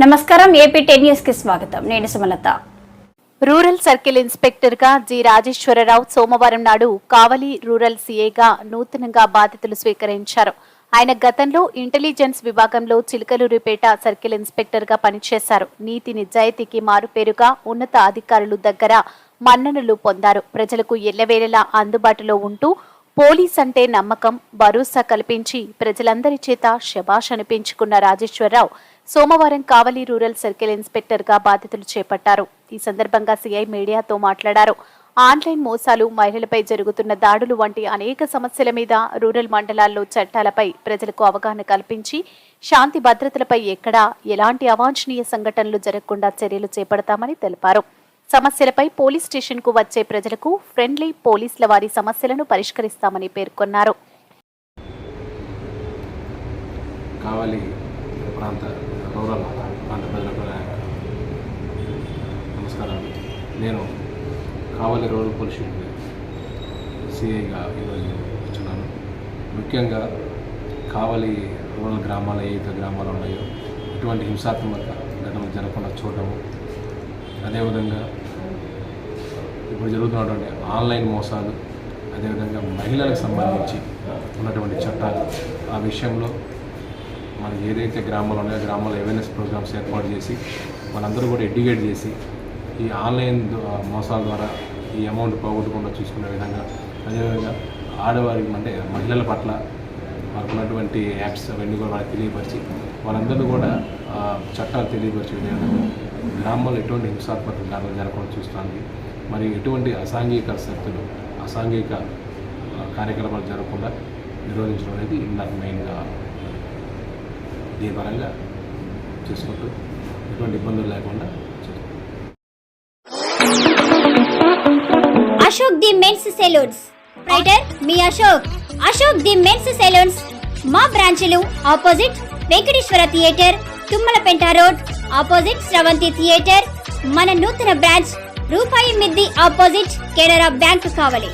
నమస్కారం AP ten న్యూస్కి స్వాగతం. నేను సుమలత. రూరల్ సర్కిల్ ఇన్స్పెక్టర్గా జి. రాజేశ్వరరావు సోమవారం నాడు కావలి రూరల్ సీఏగా నూతనంగా బాధ్యతలు స్వీకరించారు. ఆయన గతంలో ఇంటెలిజెన్స్ విభాగంలో చిలకలూరిపేట సర్కిల్ ఇన్స్పెక్టర్గా పనిచేశారు. నీతి నిజాయితీకి మారుపేరుగా ఉన్నత అధికారులు దగ్గర మన్ననలు పొందారు. ప్రజలకు ఎల్లవేళలా అందుబాటులో ఉంటూ పోలీస్ అంటే నమ్మకం భరోసా కల్పించి ప్రజలందరి చేత శబాష్ అనిపించుకున్న రాజేశ్వరరావు సోమవారం కావలి రూరల్ సర్కిల్ ఇన్స్పెక్టర్గా బాధ్యతలు చేపట్టారు. ఈ సందర్భంగా సీఐ మీడియాతో మాట్లాడారు. ఆన్లైన్ మోసాలు మహిళలపై జరుగుతున్న దాడులు వంటి అనేక సమస్యల మీద రూరల్ మండలాల్లో చట్టాలపై ప్రజలకు అవగాహన కల్పించి శాంతి భద్రతలపై ఎక్కడా ఎలాంటి అవాంఛనీయ సంఘటనలు జరగకుండా చర్యలు చేపడతామని తెలిపారు. సమస్యలపై పోలీస్ స్టేషన్కు వచ్చే ప్రజలకు ఫ్రెండ్లీ పోలీసుల వారి సమస్యలను పరిష్కరిస్తామని పేర్కొన్నారు. కావాలి ప్రాంత రూరల్ ప్రాంత ప్రజలకు నమస్కారాలు. నేను కావలి రూరల్ పోలీస్ సిఐగా ఈరోజు వచ్చున్నాను ముఖ్యంగా కావలి రూరల్ గ్రామాలు ఏ గ్రామాలు ఉన్నాయో ఇటువంటి హింసాత్మక ఘటనలు జరగకుండా చూడటము అదేవిధంగా ఇప్పుడు జరుగుతున్నటువంటి ఆన్లైన్ మోసాలు అదేవిధంగా మహిళలకు సంబంధించి ఉన్నటువంటి చట్టాలు. ఆ విషయంలో మనకి ఏదైతే గ్రామాలు ఉన్నాయో గ్రామాల్లో అవేర్నెస్ ప్రోగ్రామ్స్ ఏర్పాటు చేసి మనందరూ కూడా ఎడ్యుకేట్ చేసి ఈ ఆన్లైన్ మోసాల ద్వారా ఈ అమౌంట్ పోగొట్టకుండా చూసుకునే విధంగా అదేవిధంగా ఆడవారికి అంటే మహిళల పట్ల వాళ్ళకు ఉన్నటువంటి యాప్స్ అవన్నీ కూడా వాళ్ళకి తెలియపరిచి వాళ్ళందరూ కూడా చట్టాలు తెలియపరిచే విధంగా గ్రామాల్లో ఎటువంటి హింసాత్మక ఘటనలు జరగకుండా చూస్తుంది మరి ఎటువంటి అసాంఘిక శక్తులు అసాంఘిక కార్యక్రమాలు కార్యకలాపాలు జరగకుండా నిరోధించడం అనేది నాకు మెయిన్గా దీని పరంగా చూసుకుంటూ ఎటువంటి ఇబ్బందులు లేకుండా అశోక్ ది మెన్స్ సెలూన్స్. రైటర్ మీ Ashok. Ashok the men's salons. మా బ్రాంచ్లు opposite Venkateswara theatre Tummalapenta road opposite Sravanthi theatre. మన నూతన బ్రాంచ్ రూపాయి మిద్ది ఆపోజిట్ కెనరా బ్యాంక్ కావాలి.